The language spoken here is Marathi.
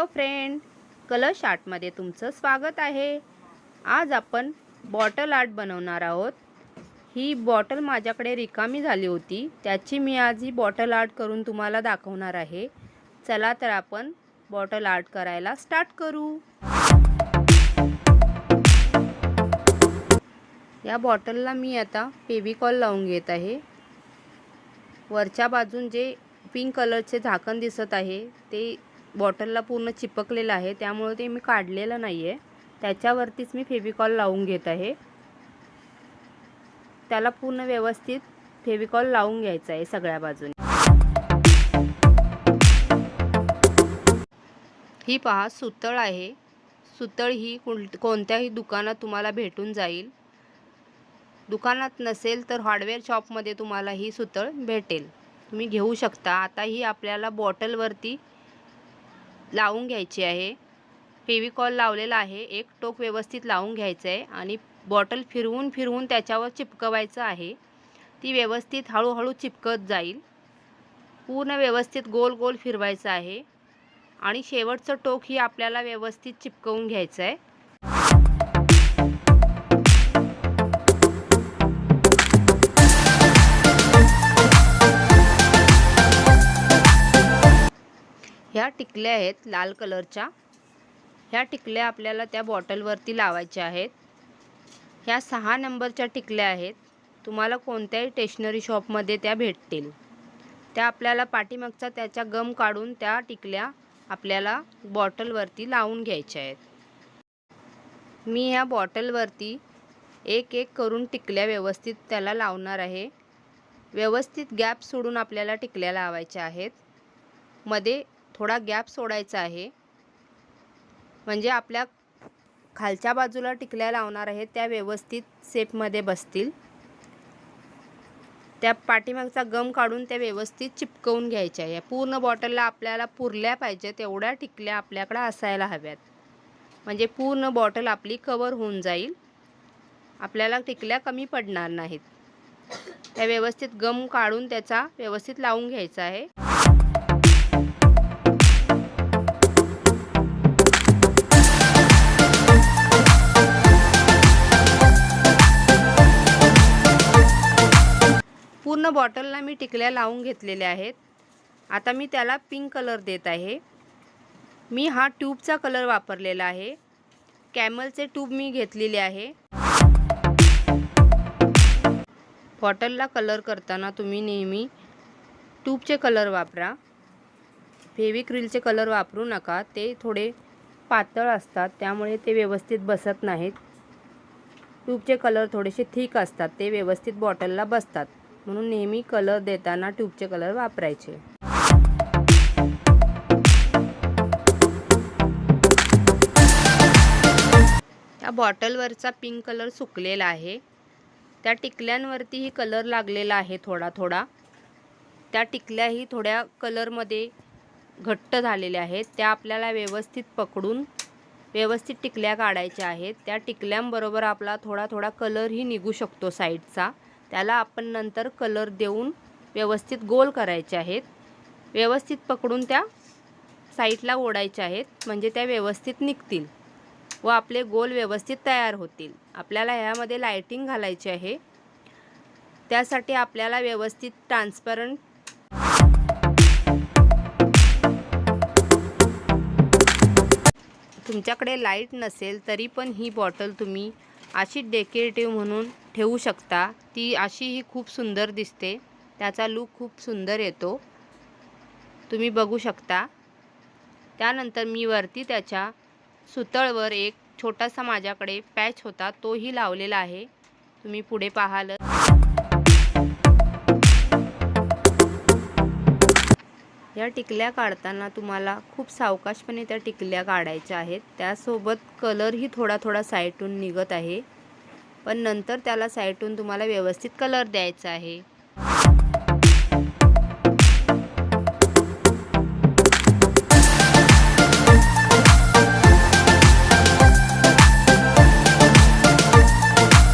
हॅलो फ्रेंड कलश आर्टमध्ये तुमचं स्वागत आहे. आज आपण बॉटल आर्ट बनवणार आहोत. ही बॉटल माझ्याकडे रिकामी झाली होती. त्याची मी आज ही बॉटल आर्ट करून तुम्हाला दाखवणार आहे. चला तर आपण बॉटल आर्ट करायला स्टार्ट करू. या बॉटलला मी आता फेविकॉल लावून घेत आहे. वरच्या बाजून जे पिंक कलरचे झाकण दिसत आहे ते बॉटलला पूर्ण चिपकलेलं आहे त्यामुळे ते मी काढलेलं नाही आहे त्याच्यावरतीच मी फेविकॉल लावून घेत आहे. त्याला पूर्ण व्यवस्थित फेविकॉल लावून घ्यायचं आहे सगळ्या बाजूने. ही पहा सुतळ आहे. सुतळ ही कोणत्याही दुकानात तुम्हाला भेटून जाईल. दुकानात नसेल तर हार्डवेअर शॉपमध्ये तुम्हाला ही सुतळ भेटेल. तुम्ही घेऊ शकता. आता ही आपल्याला बॉटलवरती लावून घ्यायची आहे. फेविकॉल लावलेला आहे. एक टोक व्यवस्थित लावून घ्यायचं आहे आणि बॉटल फिरवून फिरवून त्याच्यावर चिपकवायचं आहे. ती व्यवस्थित हळूहळू चिपकत जाईल. पूर्ण व्यवस्थित गोल गोल फिरवायचं आहे. आणि शेवटचं टोक ही आपल्याला व्यवस्थित चिपकवून घ्यायचं आहे ह्या टिकल्या आहेत लाल कलरच्या. ह्या टिकल्या आपल्याला त्या बॉटलवरती लावायच्या आहेत. ह्या सहा नंबरच्या टिकल्या आहेत. तुम्हाला कोणत्याही स्टेशनरी शॉपमध्ये त्या भेटतील. त्या आपल्याला पाठीमागचा त्याच्या गम काढून त्या टिकल्या आपल्याला बॉटलवरती लावून घ्यायच्या आहेत. मी ह्या बॉटलवरती एक एक करून टिकल्या व्यवस्थित त्याला लावणार आहे. व्यवस्थित गॅप सोडून आपल्याला टिकल्या लावायच्या आहेत. मध्ये थोडा गॅप सोडायचा आहे. म्हणजे आपल्या खालच्या बाजूला टिकल्या लावणार आहेत त्या व्यवस्थित सेपमध्ये बसतील. त्या पाठीमागचा गम काढून त्या व्यवस्थित चिपकवून घ्यायच्या आहे. पूर्ण बॉटलला आपल्याला पुरल्या पाहिजेत तेवढ्या टिकल्या आपल्याकडं असायला हव्यात. म्हणजे पूर्ण बॉटल आपली कवर होऊन जाईल. आपल्याला टिकल्या कमी पडणार नाहीत. त्या व्यवस्थित गम काढून त्याचा व्यवस्थित लावून घ्यायचा आहे. पूर्ण बॉटलला मी टिकल्या लावून घेतलेल्या आहेत. आता मी त्याला पिंक कलर देत आहे. मी हा ट्यूबचा कलर वापरलेला आहे. कॅमलचे ट्यूब मी घेतलेले आहे. बॉटलला कलर करताना तुम्ही नेहमी ट्यूबचे कलर वापरा. फेविक्रिलचे कलर वापरू नका. ते थोडे पातळ असतात त्यामुळे ते व्यवस्थित बसत नाहीत. ट्यूबचे कलर थोडेसे थिक असतात ते व्यवस्थित बॉटलला बसतात. म्हणून नेहमी कलर देताना ट्यूबचे कलर वापरायचे. त्या बॉटलवरचा पिंक कलर सुकलेला आहे. त्या टिकल्यांवरतीही कलर लागलेला आहे थोडा थोडा. त्या टिकल्याही थोड्या कलरमध्ये घट्ट झालेल्या आहेत. त्या आपल्याला व्यवस्थित पकडून व्यवस्थित टिकल्या काढायच्या आहेत. त्या टिकल्यांबरोबर आपला थोडा थोडा कलरही निघू शकतो साईडचा. त्याला आपण नंतर कलर देऊन व्यवस्थित गोल करायचे आहेत. व्यवस्थित पकडून त्या साईडला ओढायच्या आहेत म्हणजे त्या व्यवस्थित निघतील व आपले गोल व्यवस्थित तयार होतील. आपल्याला ह्यामध्ये लायटिंग घालायची आहे. त्यासाठी आपल्याला व्यवस्थित ट्रान्सपरंट तुमच्याकडे लाइट नसेल तरी पण ही बॉटल तुम्ही अशी डेकोरेटिव्ह म्हणून ठेवू शकता. ती अशी ही खूप सुंदर दिसते. त्याचा लूक खूप सुंदर येतो. तुम्ही बघू शकता. त्यानंतर मी वरती त्याच्या सुतळवर एक छोटासा माझ्याकडे पॅच होता. तोही लावलेला आहे. तुम्ही पुढे पाहाल. या टिकल्या काढताना तुम्हाला खूप सावकाशपणे त्या टिकल्या काढायच्या आहेत. त्यासोबत कलरही थोडा थोडा साईटून निघत आहे. पण नंतर त्याला साईटून तुम्हाला व्यवस्थित कलर द्यायचा आहे.